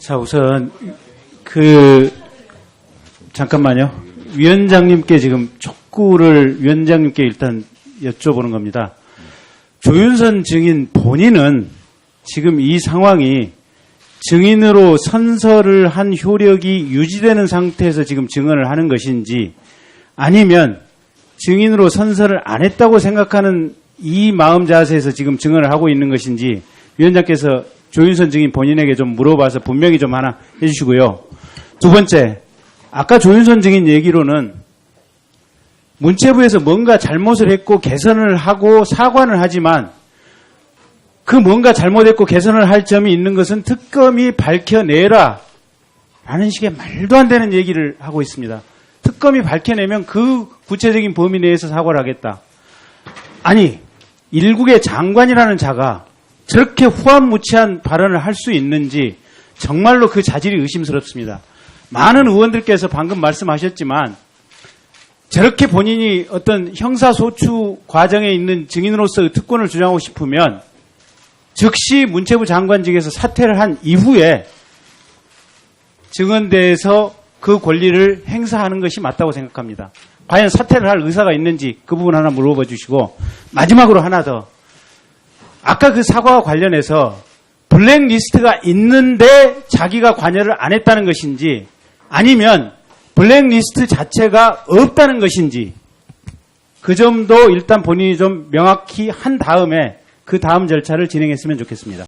자, 우선 그 잠깐만요. 위원장님께 지금 촉구를 위원장님께 일단 여쭤보는 겁니다. 조윤선 증인 본인은 지금 이 상황이 증인으로 선서를 한 효력이 유지되는 상태에서 지금 증언을 하는 것인지 아니면 증인으로 선서를 안 했다고 생각하는 이 마음 자세에서 지금 증언을 하고 있는 것인지 위원장께서 조윤선 증인 본인에게 좀 물어봐서 분명히 좀 하나 해주시고요. 두 번째, 아까 조윤선 증인 얘기로는 문체부에서 뭔가 잘못을 했고 개선을 하고 사과는 하지만 그 뭔가 잘못했고 개선을 할 점이 있는 것은 특검이 밝혀내라 라는 식의 말도 안 되는 얘기를 하고 있습니다. 특검이 밝혀내면 그 구체적인 범위 내에서 사과를 하겠다. 아니, 일국의 장관이라는 자가 저렇게 후한무치한 발언을 할 수 있는지 정말로 그 자질이 의심스럽습니다. 많은 의원들께서 방금 말씀하셨지만 저렇게 본인이 어떤 형사소추 과정에 있는 증인으로서 특권을 주장하고 싶으면 즉시 문체부 장관직에서 사퇴를 한 이후에 증언대에서 그 권리를 행사하는 것이 맞다고 생각합니다. 과연 사퇴를 할 의사가 있는지 그 부분 하나 물어봐 주시고 마지막으로 하나 더 아까 그 사과와 관련해서 블랙리스트가 있는데 자기가 관여를 안 했다는 것인지 아니면 블랙리스트 자체가 없다는 것인지 그 점도 일단 본인이 좀 명확히 한 다음에 그 다음 절차를 진행했으면 좋겠습니다.